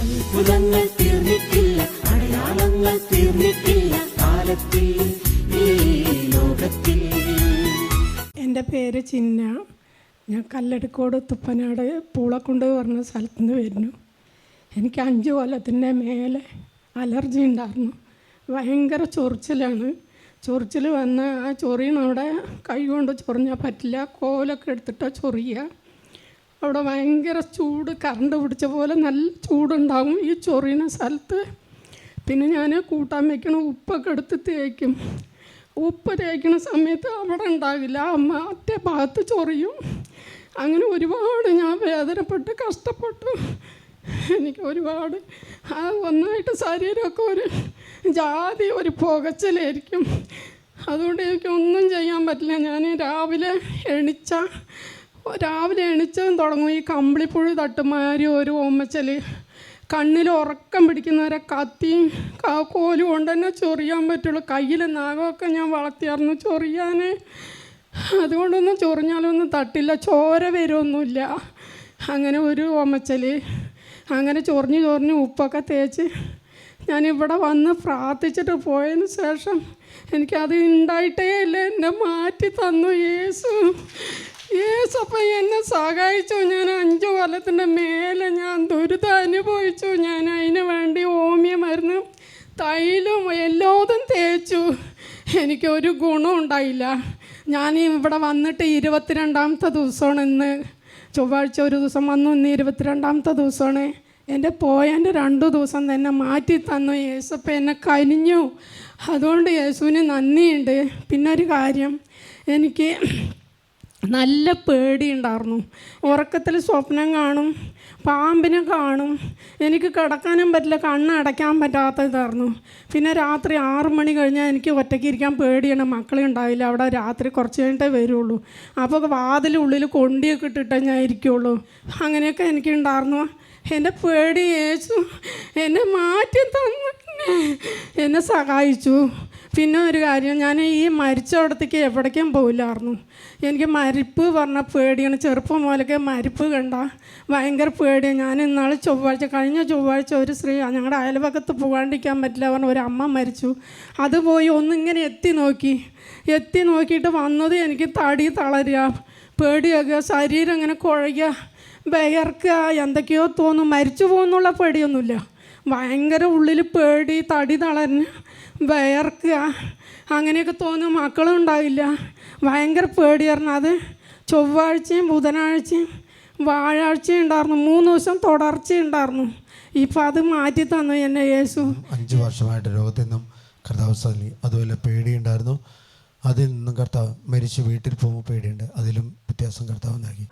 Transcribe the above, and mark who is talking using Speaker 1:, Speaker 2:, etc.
Speaker 1: അത്ഭുതങ്ങൾ തീർന്നിട്ടില്ല അടയാളങ്ങൾ തീർന്നിട്ടില്ല കാലത്തിൽ ലോകത്തിൽ.
Speaker 2: എന്റെ പേര് ചിന്ന. ഞാൻ കല്ലടിക്കോട് തുപ്പനാട് പൂളക്കുണ്ട് പറഞ്ഞ സ്ഥലത്ത് നിന്ന് വരുന്നു. എനിക്ക് അഞ്ച് കൊല്ലത്തിന്റെ മേലെ അലർജി ഉണ്ടായിരുന്നു. ഭയങ്കര ചൊറിച്ചിലാണ്. ചൊറിച്ചിൽ വന്ന് ആ ചൊറിയണവിടെ കൈ കൊണ്ട് ചൊറിഞ്ഞാൽ പറ്റില്ല കോലൊക്കെ എടുത്തിട്ടാണ് ചൊറിയുക. അവിടെ ഭയങ്കര ചൂട് കറണ്ട് പിടിച്ച പോലെ നല്ല ചൂടുണ്ടാകും ഈ ചൊറിയുന്ന സ്ഥലത്ത്. പിന്നെ ഞാൻ കൂട്ടാൻ വയ്ക്കണ ഉപ്പൊക്കെ എടുത്ത് തേക്കും. ഉപ്പ് തേക്കണ സമയത്ത് അവിടെ ഉണ്ടാകില്ല അമ്മ മറ്റേ ഭാഗത്ത് ചൊറിയും. അങ്ങനെ ഒരുപാട് ഞാൻ വേദനപ്പെട്ട് കഷ്ടപ്പെട്ടു. എനിക്ക് ഒരുപാട് ആ ഒന്നായിട്ട് ശരീരമൊക്കെ ഒരു ജാതി ഒരു പുകച്ചിലായിരിക്കും. അതുകൊണ്ട് എനിക്ക് ഒന്നും ചെയ്യാൻ പറ്റില്ല. ഞാൻ രാവിലെ എണിച്ച രാവിലെ എണിച്ചതും തുടങ്ങും. ഈ കമ്പിളിപ്പുഴു തട്ടുമാരി ഒരു ഓമ്മച്ചൽ കണ്ണിൽ ഉറക്കം പിടിക്കുന്നവരെ കത്തിയും കോലും കൊണ്ട് തന്നെ ചൊറിയാൻ പറ്റുള്ളൂ. കയ്യിൽ നാഗമൊക്കെ ഞാൻ വളർത്തിയായിരുന്നു ചൊറിയാൻ അതുകൊണ്ടൊന്നും ചൊറിഞ്ഞാലൊന്നും തട്ടില്ല. ചോര വരുമൊന്നുമില്ല അങ്ങനെ ഒരു ഓമച്ചൽ അങ്ങനെ ചൊറിഞ്ഞ് ചൊറിഞ്ഞ് ഉപ്പൊക്കെ തേച്ച് ഞാനിവിടെ വന്ന് പ്രാർത്ഥിച്ചിട്ട് പോയതിന് ശേഷം എനിക്കത് ഉണ്ടായിട്ടേ ഇല്ല. എന്നെ മാറ്റി തന്നു യേസു യേസപ്പം എന്നെ സഹായിച്ചു. ഞാൻ അഞ്ചു കൊല്ലത്തിന്റെ മേലെ ഞാൻ ദുരിതം അനുഭവിച്ചു ഞാൻ അതിന് വേണ്ടി ഓമിയ മരുന്ന് തൈലും എല്ലാതും തേച്ചു. എനിക്കൊരു ഗുണം ഉണ്ടായില്ല. ഞാൻ ഇവിടെ വന്നിട്ട് ഇരുപത്തിരണ്ടാമത്തെ ദിവസമാണ് ഇന്ന്. ചൊവ്വാഴ്ച ഒരു ദിവസം വന്നു ഇന്ന് ഇരുപത്തിരണ്ടാമത്തെ ദിവസമാണ്. എന്റെ പോയന്റെ രണ്ടു ദിവസം തന്നെ മാറ്റി തന്നു. യേശപ്പ എന്നെ കനിഞ്ഞു. അതുകൊണ്ട് യേശുവിന് നന്ദിയുണ്ട്. പിന്നെ ഒരു കാര്യം എനിക്ക് നല്ല പേടിയുണ്ടായിരുന്നു. ഉറക്കത്തിൽ സ്വപ്നം കാണും പാമ്പിനെ കാണും. എനിക്ക് കിടക്കാനും പറ്റില്ല കണ്ണ് അടയ്ക്കാൻ പറ്റാത്തതായിരുന്നു. പിന്നെ രാത്രി ആറ് മണി കഴിഞ്ഞാൽ എനിക്ക് ഒറ്റയ്ക്ക് ഇരിക്കാൻ പേടിയാണ്. മക്കളെ ഉണ്ടാവില്ല അവിടെ രാത്രി കുറച്ച് കഴിഞ്ഞിട്ടേ വരുള്ളൂ. അപ്പോൾ വാതിലുള്ളിൽ കൊണ്ടിയൊക്കെ ഇട്ടിട്ടേ ഞാൻ ഇരിക്കുള്ളൂ. അങ്ങനെയൊക്കെ എനിക്കുണ്ടായിരുന്നു എന്റെ പേടി യേശു എന്നെ മാറ്റി തന്നു. എന്നെ സഹായിച്ചു. പിന്നെ ഒരു കാര്യം ഞാൻ ഈ മരിച്ചവിടത്തേക്ക് എവിടേക്കും പോയില്ലായിരുന്നു. എനിക്ക് മരിപ്പ് പറഞ്ഞ പേടിയാണ്. ചെറുപ്പം പോലൊക്കെ മരിപ്പ് കണ്ട ഭയങ്കര പേടിയാണ് ഞാൻ ഇന്നാൾ ചൊവ്വാഴ്ച കഴിഞ്ഞ ചൊവ്വാഴ്ച ഒരു സ്ത്രീ ഞങ്ങളുടെ അയൽപക്കത്ത് പോകാണ്ടിരിക്കാൻ പറ്റില്ല പറഞ്ഞ ഒരു അമ്മ മരിച്ചു. അത് പോയി ഒന്നിങ്ങനെ എത്തി നോക്കി. എത്തി നോക്കിയിട്ട് വന്നത് എനിക്ക് തടി തളരുക പേടിയൊക്കെ ശരീരം ഇങ്ങനെ കുഴയുക വിയർക്കുക എന്തൊക്കെയോ തോന്നും. മരിച്ചു പോകുന്നുള്ള പേടിയൊന്നുമില്ല. ഭയങ്കര ഉള്ളിൽ പേടി തടി തളർന്ന് വിയർക്കുക. അങ്ങനെയൊക്കെ തോന്നും മക്കളും ഉണ്ടാവില്ല. ഭയങ്കര പേടിയായിരുന്നു. അത് ചൊവ്വാഴ്ചയും ബുധനാഴ്ചയും വ്യാഴാഴ്ചയും ഉണ്ടായിരുന്നു. മൂന്ന് ദിവസം തുടർച്ച ഉണ്ടായിരുന്നു. ഇപ്പം അത് മാറ്റി തന്നു എന്നെ യേശു.
Speaker 3: അഞ്ച് വർഷമായിട്ട് രോഗത്തിൽ നിന്നും കർത്താവ് സല്ലി അതുപോലെ പേടിയുണ്ടായിരുന്നു അതിൽ നിന്നും കർത്താവ് മരിച്ച് വീട്ടിൽ പോകുമ്പോൾ പേടിയുണ്ട്. അതിലും വ്യത്യാസം കർത്താവ് നൽകി.